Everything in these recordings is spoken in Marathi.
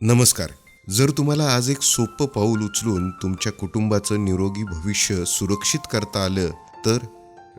नमस्कार. जर तुम्हाला आज एक सोपं पाऊल उचलून तुमच्या कुटुंबाचं निरोगी भविष्य सुरक्षित करता आलं तर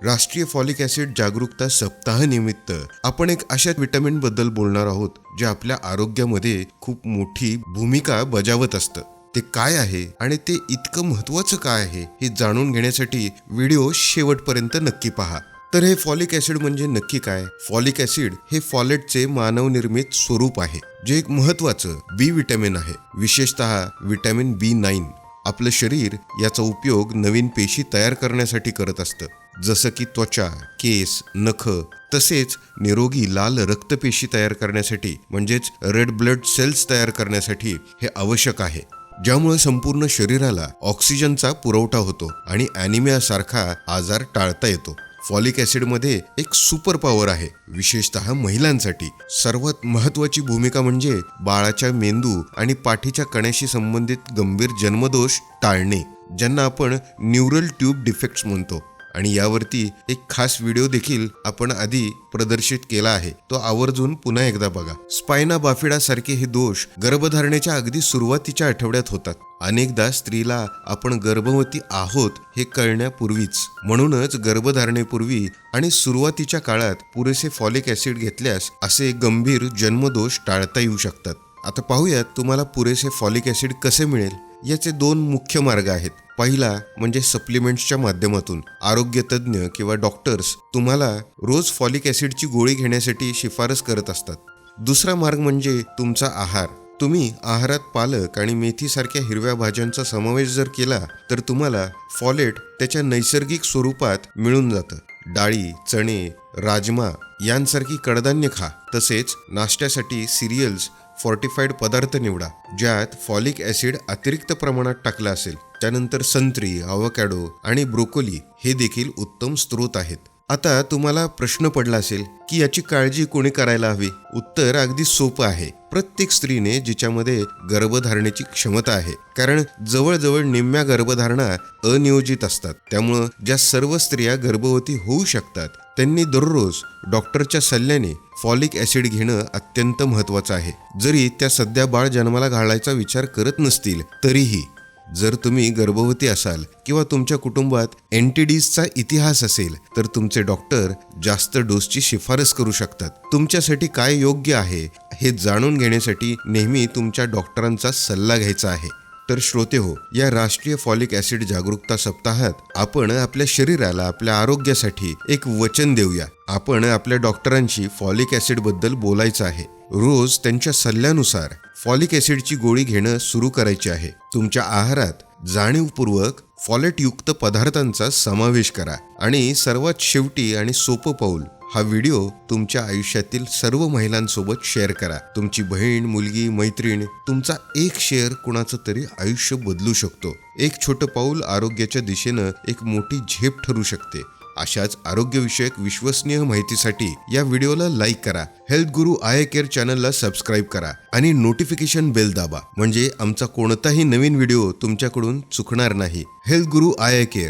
राष्ट्रीय फॉलिक ॲसिड जागरूकता सप्ताहानिमित्त आपण एक अशा विटॅमिनबद्दल बोलणार आहोत जे आपल्या आरोग्यामध्ये खूप मोठी भूमिका बजावत असतं. ते काय आहे आणि ते इतकं महत्वाचं काय आहे हे जाणून घेण्यासाठी व्हिडिओ शेवटपर्यंत नक्की पहा. तर हे फॉलिक ॲसिड म्हणजे नक्की काय? फॉलिक ॲसिड हे फॉलेटचे मानवनिर्मित स्वरूप आहे जे एक महत्वाचं बी विटॅमिन आहे. विशेषतः विटॅमिन बी नाईन. आपलं शरीर याचा उपयोग नवीन पेशी तयार करण्यासाठी करत असतं. जसं की त्वचा केस नख तसेच निरोगी लाल रक्तपेशी तयार करण्यासाठी म्हणजेच रेड ब्लड सेल्स तयार करण्यासाठी हे आवश्यक आहे. ज्यामुळे संपूर्ण शरीराला ऑक्सिजनचा पुरवठा होतो आणि अॅनिमियासारखा आजार टाळता येतो. फॉलिक ॲसिडमध्ये एक सुपर पॉवर आहे विशेषतः महिलांसाठी. सर्वात महत्वाची भूमिका म्हणजे बाळाच्या मेंदू आणि पाठीच्या कण्याशी संबंधित गंभीर जन्मदोष टाळणे ज्यांना आपण न्यूरल ट्यूब डिफेक्ट्स म्हणतो. आणि यावरती एक खास व्हिडिओ देखील आपण आधी प्रदर्शित केला आहे. तो आवर्जून पुन्हा एकदा बघा. स्पायना बाफिडा सारखे हे दोष गर्भधारणेच्या अगदी सुरुवातीच्या आठवड्यात होतात. अनेकदा स्त्रीला आपण गर्भवती आहोत हे कळण्यापूर्वीच. म्हणूनच गर्भधारणेपूर्वी आणि सुरुवातीच्या काळात पुरेसे फॉलिक ऍसिड घेतल्यास असे गंभीर जन्मदोष टाळता येऊ शकतात. आता पाहूयात तुम्हाला पुरेसे फॉलिक ऍसिड कसे मिळेल. याचे दोन मुख्य मार्ग आहेत. पहिला म्हणजे सप्लिमेंट्सच्या माध्यमातून आरोग्य तज्ज्ञ किंवा डॉक्टर्स तुम्हाला रोज फॉलिक ॲसिडची गोळी घेण्यासाठी शिफारस करत असतात. दुसरा मार्ग म्हणजे तुमचा आहार. तुम्ही आहारात पालक आणि मेथीसारख्या हिरव्या भाज्यांचा समावेश जर केला तर तुम्हाला फॉलेट त्याच्या नैसर्गिक स्वरूपात मिळून जातं. डाळी चणे राजमा यांसारखी कडधान्य खा. तसेच नाश्त्यासाठी सिरियल्स फॉर्टिफाईड पदार्थ निवडा ज्यात फॉलिक ॲसिड अतिरिक्त प्रमाणात टाकलं असेल. त्यानंतर संत्री अवकॅडो आणि ब्रोकोली हे देखील उत्तम स्रोत आहेत. आता तुम्हाला प्रश्न पडला असेल की याची काळजी कोणी करायला हवी? उत्तर अगदी सोपं आहे. प्रत्येक स्त्रीने जिच्यामध्ये गर्भधारणेची क्षमता आहे. कारण जवळजवळ निम्म्या गर्भधारणा अनियोजित असतात. त्यामुळं ज्या सर्व स्त्रिया गर्भवती होऊ शकतात त्यांनी दररोज डॉक्टरच्या सल्ल्याने फॉलिक ॲसिड घेणं अत्यंत महत्त्वाचं आहे. जरी त्या सध्या बाळ जन्माला घालायचा विचार करत नसतील तरीही जर तुम्ही गर्भवती असाल किंवा तुमच्या कुटुंबात एनटीडीजचा इतिहास असेल तर तुमचे डॉक्टर जास्त डोसची शिफारस करू शकतात. तुमच्यासाठी काय योग्य आहे हे जाणून घेण्यासाठी नेहमी तुमच्या डॉक्टरांचा सल्ला घ्यायचा आहे. तर श्रोते हो या राष्ट्रीय फॉलिक ॲसिड जागरूकता सप्ताहात आपण आपल्या शरीराला आपल्या आरोग्यासाठी एक वचन देऊया. आपण आपल्या डॉक्टरांशी फॉलिक ऍसिडबद्दल बोलायचं आहे. रोज त्यांच्या सल्ल्यानुसार फॉलिक ॲसिडची गोळी घेणं सुरू करायची आहे. तुमच्या आहारात जाणीवपूर्वक फॉलेटयुक्त पदार्थांचा समावेश करा आणि सर्वात शेवटी आणि सोपं पाऊल हा व्हिडिओ तुमच्या आयुष्यातील सर्व महिलांसोबत शेअर करा. तुमची बहीण मुलगी मैत्रीण तुमचा एक शेअर कुणाचं तरी आयुष्य बदलू शकतो. एक छोटं पाऊल आरोग्याच्या दिशेनं एक मोठी झेप ठरू शकते. अशाच आरोग्यविषयक विश्वसनीय माहितीसाठी या व्हिडिओला लाईक करा. हेल्थ गुरु आय केअर चॅनलला सबस्क्राईब करा आणि नोटिफिकेशन बेल दाबा. म्हणजे आमचा कोणताही नवीन व्हिडिओ तुमच्याकडून चुकणार नाही. Health Guru I care.